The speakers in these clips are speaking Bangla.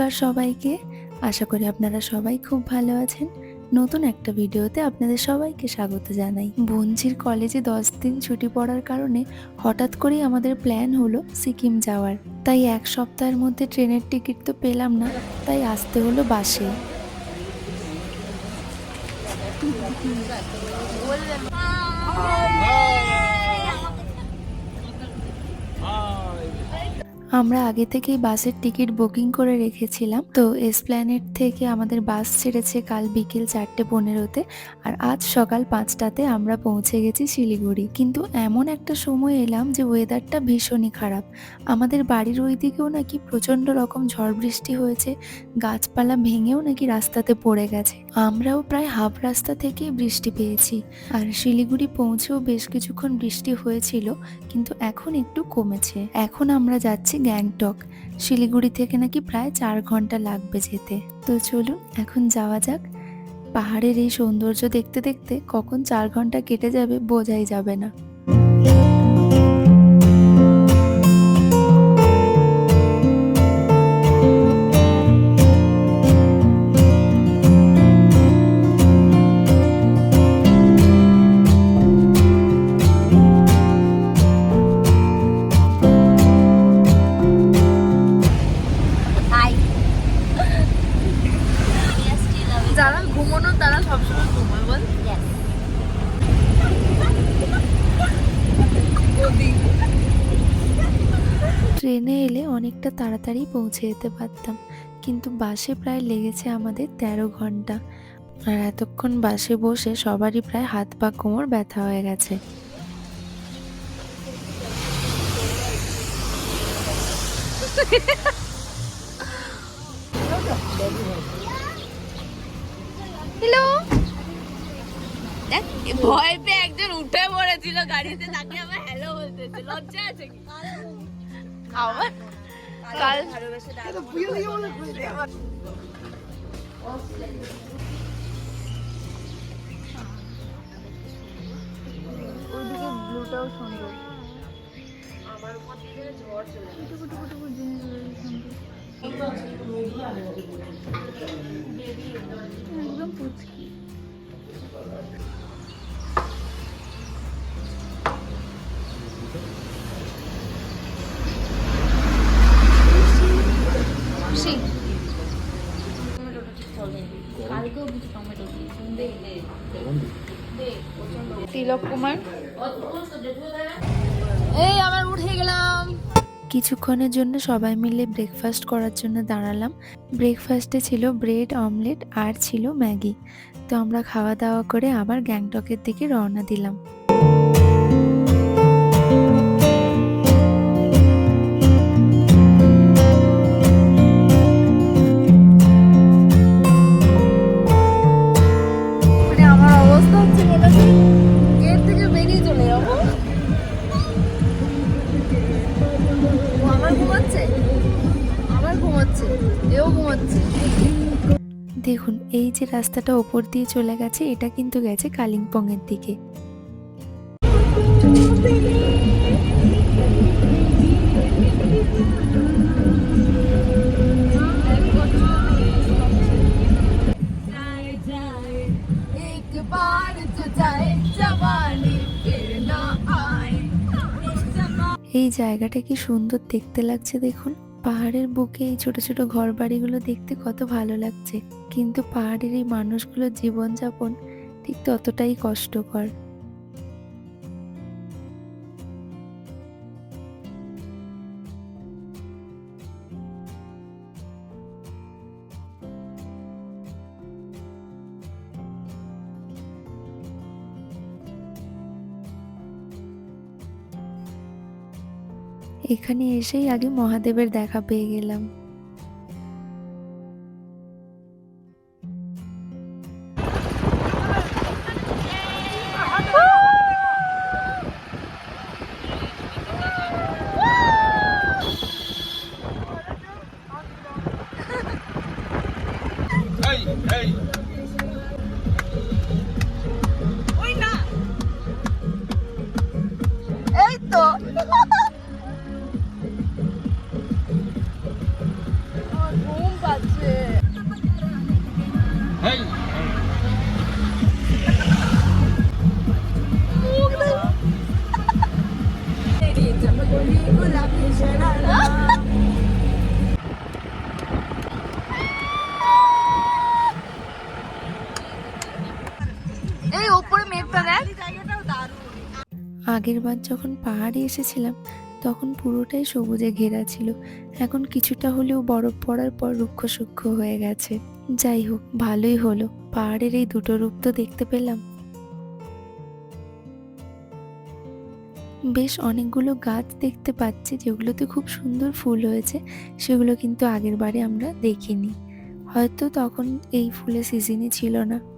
নমস্কার সবাইকে। আশা করি আপনারা সবাই খুব ভালো আছেন। নতুন একটা ভিডিওতে আপনাদের সবাইকে স্বাগত জানাই। বঞ্জির কলেজে দশ দিন ছুটি পড়ার কারণে হঠাৎ করেই আমাদের প্ল্যান হলো সিকিম যাওয়ার। তাই এক সপ্তাহের মধ্যে ট্রেনের টিকিট তো পেলাম না, তাই আসতে হলো বাসে। আমরা আগে থেকেই বাসের টিকিট বুকিং করে রেখেছিলাম। তো এসপ্ল্যানেট থেকে আমাদের বাস ছেড়েছে কাল বিকেল চারটে পনেরোতে আর আজ সকাল পাঁচটাতে আমরা পৌঁছে গেছি শিলিগুড়ি। কিন্তু এমন একটা সময় এলাম যে ওয়েদারটা ভীষণই খারাপ। আমাদের বাড়ির ওই দিকেও নাকি প্রচণ্ড রকম ঝড় বৃষ্টি হয়েছে, গাছপালা ভেঙেও নাকি রাস্তাতে পড়ে গেছে। আমরাও প্রায় হাফ রাস্তা থেকেই বৃষ্টি পেয়েছি। আর শিলিগুড়ি পৌঁছেও বেশ কিছুক্ষণ বৃষ্টি হয়েছিল, কিন্তু এখন একটু কমেছে। এখন আমরা যাচ্ছি গ্যাংটক। শিলিগুড়ি থেকে নাকি প্রায় চার ঘণ্টা লাগবে যেতে। তো চলুন, এখন যাওয়া যাক। পাহাড়ের এই সৌন্দর্য দেখতে দেখতে কখন চার ঘণ্টা কেটে যাবে বোঝাই যাবে না। ঘুমানো তারা সবসময় ঘুমায় বল? ট্রেনে এলে অনেকটা তাড়াতাড়ি পৌঁছে যেতে পারতাম কিন্তু বাসে প্রায় লেগেছে আমাদের তেরো ঘণ্টা। আর এতক্ষণ বাসে বসে সবারই প্রায় হাত পা কোমর ব্যথা হয়ে গেছে। হ্যালো? ভয় পেয়ে একজন উঠে পড়েছিল গাড়িতে তাকে আবার হ্যালো বলতেছে। লজ্জা আছে কি? আমার কাল ওইদিকে ব্লুটাও সুন্দর। টুকু টুকু টুকু জিনিসগুলো সুন্দর। একদম পুচকি। তিলক কুমার। এই কিছুক্ষণের জন্য সবাই মিলে ব্রেকফাস্ট করার জন্য দাঁড়ালাম। ব্রেকফাস্টে ছিল ব্রেড অমলেট আর ছিল ম্যাগি। তো আমরা খাওয়া দাওয়া করে আবার গ্যাংটকের দিকে রওনা দিলাম। মানে আমার অবস্থা হচ্ছে থেকে বেরিয়ে চলে যাব। এও দেখুন এই যে রাস্তাটা ওপর দিয়ে চলে গেছে এটা কিন্তু গেছে কালিম্পংয়ের দিকে। এই জায়গাটা কি সুন্দর দেখতে লাগছে দেখুন। পাহাড়ের বুকে এই ছোট ছোট ঘর বাড়িগুলো দেখতে কত ভালো লাগছে। কিন্তু পাহাড়ের এই মানুষগুলোর জীবনযাপন ঠিক ততটাই কষ্টকর। এখানে এসেই আগে মহাদেবের দেখা পেয়ে গেলাম। এই তো আগের বার যখন পাহাড়ে এসেছিলাম, তখন পুরোটাই সবুজে ঘেরা ছিল। এখন কিছুটা হলেও বরফ পড়ার পর রুক্ষ সূক্ষ্ম হয়ে গেছে। যাই হোক, ভালোই হলো। পাহাড়ের এই দুটো রূপ তো দেখতে পেলাম। বেশ অনেকগুলো গাছ দেখতে পাচ্ছি, যেগুলোতে খুব সুন্দর ফুল হয়েছে। সেগুলো কিন্তু আগের বারে আমরা দেখিনি। হয়তো তখন এই ফুলের সিজনই ছিল না।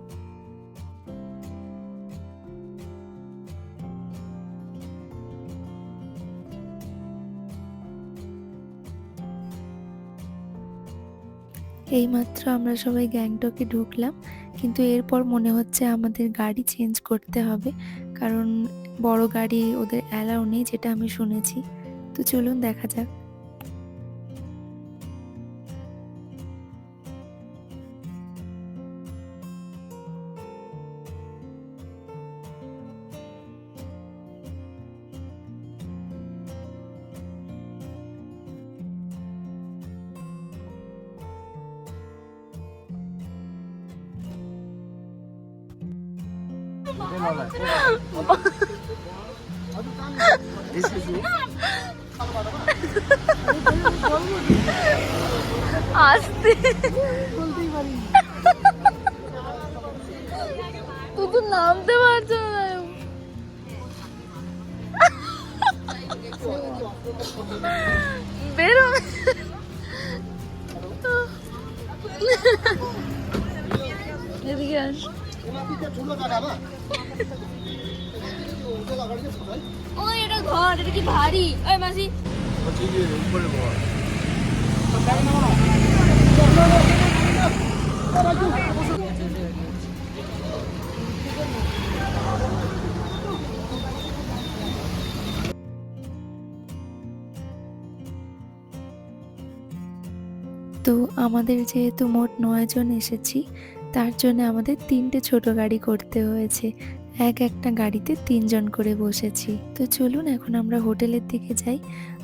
এইমাত্র আমরা সবাই গ্যাংটকে ঢুকলাম, কিন্তু এরপর মনে হচ্ছে আমাদের গাড়ি চেঞ্জ করতে হবে, কারণ বড় গাড়ি ওদের অ্যালাউ নেই, যেটা আমি শুনেছি। তো চলুন দেখা যাক। আসতে তুই তো নামতে পারছ না বেরো এদিকে আস ও, এটা ঘর, এটা কি ভারী? ওই মাসি। তো আমাদের যেহেতু মোট নয় জন এসেছি তার জন্য আমাদের তিনটে ছোট গাড়ি করতে হয়েছে। এক একটা গাড়িতে তিনজন করে বসেছি। তো চলুন, এখন আমরা হোটেলের দিকে যাই।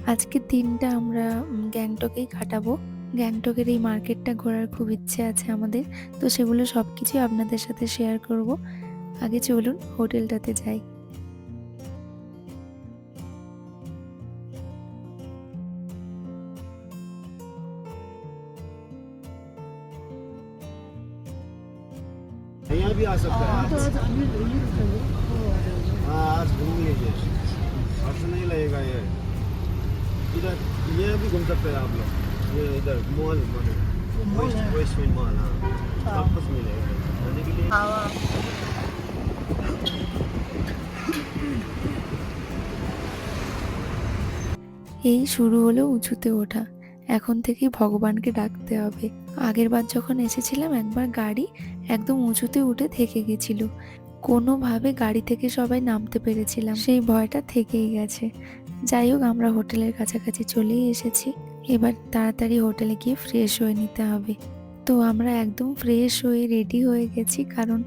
আজকে দিনটা আমরা গ্যাংটকেই কাটাবো। গ্যাংটকের এই মার্কেটটা ঘোরার খুব ইচ্ছে আছে আমাদের। তো সেগুলো সব কিছুই আপনাদের সাথে শেয়ার করব। আগে চলুন হোটেলটাতে যাই। यहाँ भी आ सकते हैं आज हाँ आज घूम लीजिए परसों नहीं लगेगा ये इधर ये भी घूम सकते हैं आप लोग ये इधर मॉल बने वेस्ट वेस्ट में मॉल हाँ सब कुछ मिलेगा खाने के लिए এই শুরু হলো উঁচুতে ওঠা এখন থেকেই ভগবানকে ডাকতে হবে আগের বার যখন এসেছিলাম, একবার গাড়ি একদম উঁচুতে উঠে থেকে গেছিল। কোনোভাবে গাড়ি থেকে সবাই নামতে পেরেছিলাম। সেই ভয়টা থেকেই গেছে। যাই হোক, আমরা হোটেলের কাছাকাছি চলেই এসেছি। এবার তাড়াতাড়ি হোটেলে গিয়ে ফ্রেশ হয়ে নিতে হবে। তো আমরা একদম ফ্রেশ হয়ে রেডি হয়ে গেছি, কারণ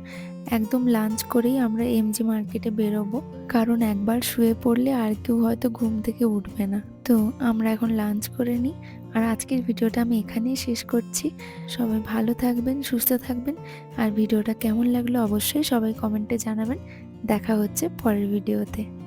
একদম লাঞ্চ করেই আমরা এমজি মার্কেটে বেরোবো। কারণ একবার শুয়ে পড়লে আর কেউ হয়তো ঘুম থেকে উঠবে না। তো আমরা এখন লাঞ্চ করে নিই। আর আজকের ভিডিওটা আমি এখানেই শেষ করছি। সবাই ভালো থাকবেন, সুস্থ থাকবেন। আর ভিডিওটা কেমন লাগল অবশ্যই সবাই কমেন্টে জানাবেন। দেখা হচ্ছে পরের ভিডিওতে।